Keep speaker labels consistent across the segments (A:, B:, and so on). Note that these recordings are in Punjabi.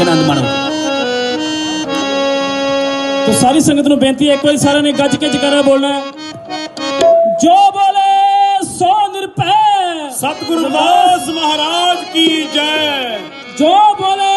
A: ਆਨੰਦ ਮਾਣੋ।
B: ਤੋ ਸਾਰੀ ਸੰਗਤ ਨੂੰ ਬੇਨਤੀ ਹੈ ਇੱਕ ਵਾਰੀ ਸਾਰਿਆਂ ਨੇ ਗੱਜ ਕੇ ਜਕਾਰਾ ਬੋਲਣਾ ਹੈ। ਜੋ ਬੋਲੇ ਸੋ ਨਿਰਭੈ।
C: ਸਤਿਗੁਰੂ ਦਾਸ ਮਹਾਰਾਜ ਕੀ ਜੈ।
B: ਜੋ ਬੋਲੇ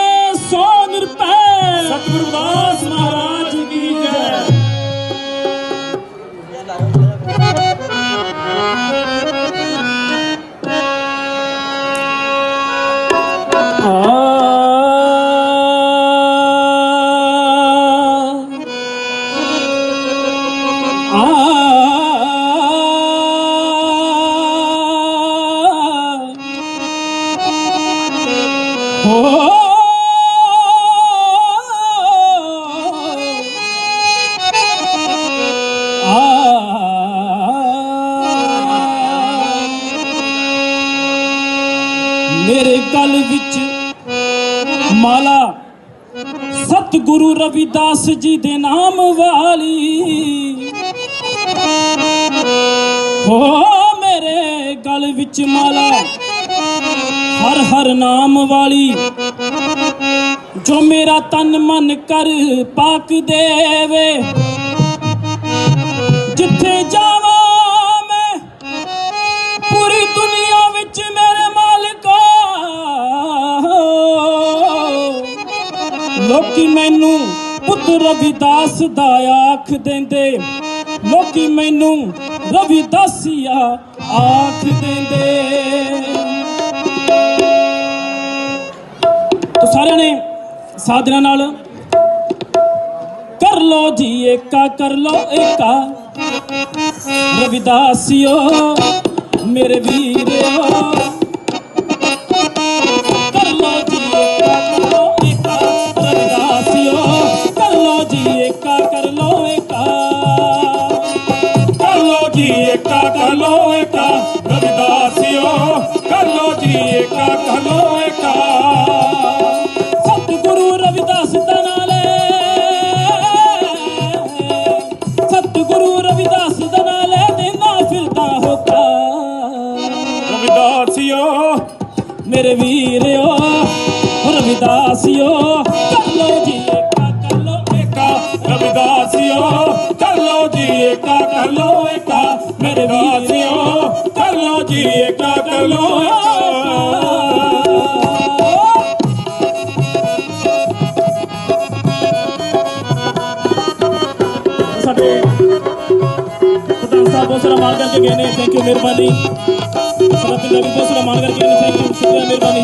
B: ਮੇਰੇ ਗਲ ਵਿੱਚ ਮਾਲਾ ਸਤਿਗੁਰੂ ਰਵਿਦਾਸ ਜੀ ਦੇ ਨਾਮ ਵਾਲੀ ਹੋ ਮੇਰੇ ਗਲ ਵਿੱਚ ਮਾਲਾ ਹਰ ਹਰ ਨਾਮ ਵਾਲੀ। ਜੋ ਮੇਰਾ ਤਨ ਮਨ ਕਰ ਪਾਕ ਦੇਵੇ। ਜਿੱਥੇ ਜਾਵਾਂ ਮੈਂ, ਪੂਰੀ ਦੁਨੀਆ ਵਿੱਚ ਮੇਰੇ ਮਾਲਕਾ ਲੋਕੀ ਮੈਨੂੰ ਪੁੱਤ ਰਵਿਦਾਸ ਦਾ ਆਖ ਦਿੰਦੇ। ਲੋਕੀ ਮੈਨੂੰ ਰਵਿਦਾਸੀਆ ਆਖ ਦਿੰਦੇ। ਸਾਧਨਾ ਨਾਲ। ਕਰ ਲੋ ਜੀ ਏਕਾ ਕਰ ਲੋ ਏਕਾ। ਰਵਿਦਾਸਿਓ ਮੇਰੇ ਵੀਰਿਓ ਮੇਰੇ ਵੀਰਿਓ, ਰਵਿਦਾਸਿਓ ਕਰ ਲਓ ਜੀ ਏਕਾ ਕਰ ਲੋ
C: ਏਕਾ, ਰਵਿਦਾਸਿਓ ਕਰ ਲੋ ਜੀ ਏਕਾ ਕਰ ਲੋ ਏਕਾ, ਮੇਰੇ ਵੀਰਿਓ ਕਰ ਲੋ ਜੀ ਏਕਾ ਕਰ ਲੋ
B: ਸਾਡੇ ਪ੍ਰਧਾਨ ਸਾਹਿਬ ਬਹੁਤ ਸਾਰਾ ਮਾਣ ਕਰਕੇ ਗਏ ਨੇ। ਥੈਂਕ ਯੂ ਮਿਹਰਬਾਨੀ। ਸਾਡਾ ਪਿੰਡ ਵੀ ਬਹੁਤ ਸਾਰਾ ਮਾਣ ਕਰਕੇ ਗਏ ਥੈਂਕ ਯੂ ਸ਼ੁਕਰੀਆ ਮਿਹਰਬਾਨੀ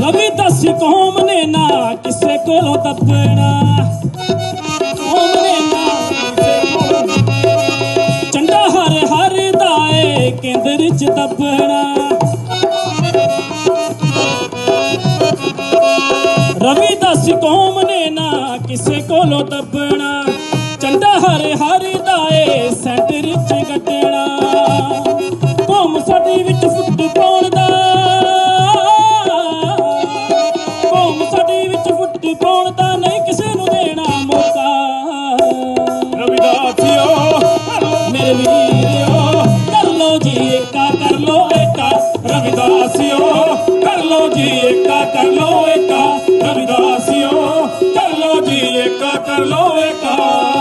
B: ਰਵੀ ਦੱਸ ਕੌਮ ਨੇ ਨਾ ਕਿਸੇ ਕੋਲੋਂ ਤੱਪਣਾ ਕੌਮ ਨੇ ਨਾ ਕਿਸੇ ਕੋਲੋਂ ਚੰਗਾ ਹਰ ਹਰ ਦਾ ਏ ਕੇਂਦਰ ਚ ਤੱਪਣਾ ਰਵੀ ਦਸ ਕੌਮ ਨੇ ਨਾ ਕਿਸੇ ਕੋਲੋਂ ਦੱਬਣਾ। ਚੰਡਾ ਹਰ ਹਰ ਦਾ ਏ ਸੈਂਟਰ ਚ ਗੱਟਣਾ ਕੌਮ ਸਾਡੀ ਵਿੱਚ ਫੁੱਟ ਪਾਉਣ ਦਾ। ਕੌਮ ਸਾਡੀ ਵਿੱਚ ਫੁੱਟ ਪਾਉਣ ਦਾ ਨਹੀਂ ਕਿਸੇ ਨੂੰ ਦੇਣਾ ਮੌਕਾ।
C: ਰਵਿਦਾਸਿਓ
B: ਮੇਰੇ ਵੀਰਿਓ ਕਰ ਲੋ ਜੀ ਏਕਾ ਕਰ ਲੋ ਏਕਾ
C: ਰਵਿਦਾਸਿਓ ਕਰ ਲੋ ਜੀ ਏਕਾ ਕਰ ਲੋ ਏਕਾ